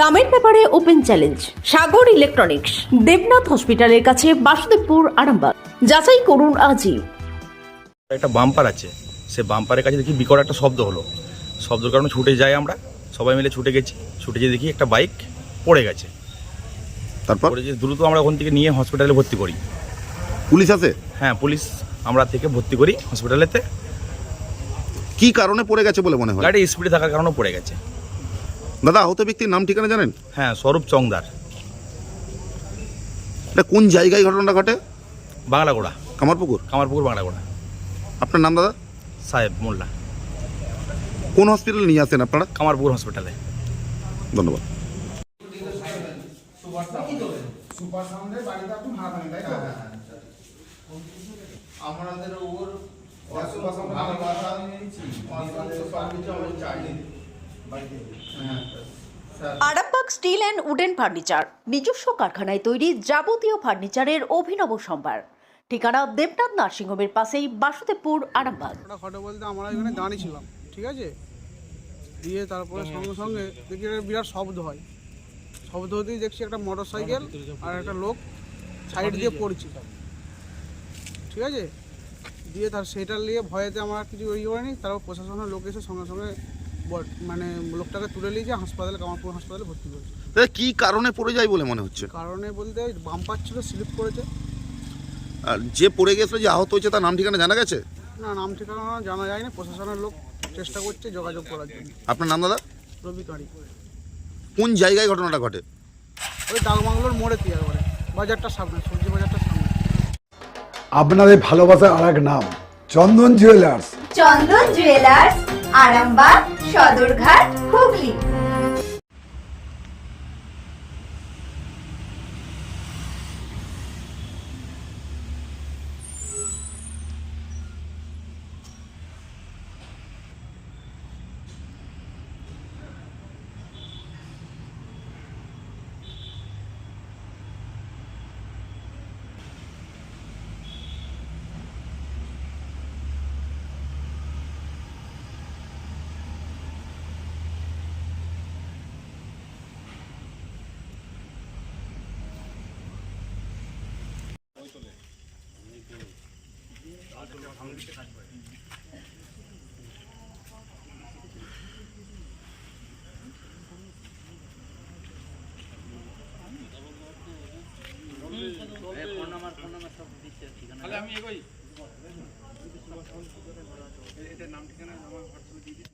দামের ব্যাপারে open challenge Sagar electronics Debnath হসপিটালের কাছে বাসুদেবপুর আরামবাগ। যাচাই করুন আজই। একটা বাম্পার আছে সে বাম্পারের কাছে দেখি বিকট একটা শব্দ হলো। শব্দের কারণে ছুটে যাই আমরা সবাই মিলে ছুটে গেছি ছুটে গিয়ে দেখি একটা বাইক পড়ে গেছে। তারপর? পড়ে যে দ্রুত আমরা ওখান থেকে নিয়ে হসপিটালে ভর্তি করি। পুলিশ আছে? হ্যাঁ পুলিশ আমরা থেকে ভর্তি করি হসপিটালেতে কি কারণে পড়ে গেছে বলে মনে হয়? গাড়ি স্পিডে থাকার কারণে পড়ে গেছে। দাদা আহত ব্যক্তির নাম ঠিকানা জানেন? হ্যাঁ স্বরূপ চংদার। এটা কোন জায়গায় ঘটনাটা ঘটে? বাংলাগোড়া। কামারপুকুর? কামারপুকুর বাংলাগোড়া। আপনার নাম দাদা? সাহেব মোল্লা। কোন হসপিটালে নিয়ে আসেন আপনারা? কামারপুকুর হসপিটালে। ধন্যবাদ। আমাদের ওর ভালোবাসা চাই। Arambagh steel and wooden furniture নিজস্ব কারখানায় তৈরি যাবতীয় ফার্নিচারের অভিনব সম্ভার। ঠিকানা দেবনাথ নার্সিংহোমের পাশেই বাসুদেবপুর আরামবাগ। ঘটে বলতে আমরা এখানে দাঁড়িয়ে ছিলাম ঠিক আছে? দিয়ে তারপরে সঙ্গে সঙ্গে দেখি একটা বিরাট শব্দ হয়। শব্দ হতেই দেখছি একটা মোটর সাইকেল আর একটা লোক সাইড দিয়ে পড়ছে। ঠিক আছে? দিয়ে তার সেটার নিয়ে ভয়েতে আমার কিছু ইয়ে করেনি তারপর প্রশাসনের লোক এসে সঙ্গে সঙ্গে মানে লোকটাকে তুলে নিয়ে যে হাসপাতালে কামারপুর হাসপাতালে ভর্তি করেছে। দাদা কি কারণে পড়ে যায় বলে মনে হচ্ছে? কারণে বলতে বাম্পার ছিল স্লিপ করেছে। আর যে পড়ে গেছিল যে আহত হয়েছে তার নাম ঠিকানা জানা গেছে? না নাম ঠিকানা জানা যায় না প্রশাসনের লোক চেষ্টা করছে যোগাযোগ করার জন্য। আপনার নাম দাদা? রবি কারি। কোন জায়গায় ঘটনাটা ঘটে? ওই ডাকবাংলোর মোড়ে দিয়ে একবারে বাজারটার সামনে সবজি বাজারটার সামনে। আপনাদের ভালোবাসার আর এক নাম চন্দন জুয়েলার্স। চন্দন জুয়েলার্স আরামবাগ সদরঘাট হুগলি। তাহলে আমি এগোই। এটার নাম ঠিকানা আমার হোয়াটসঅ্যাপে দিয়ে দিই।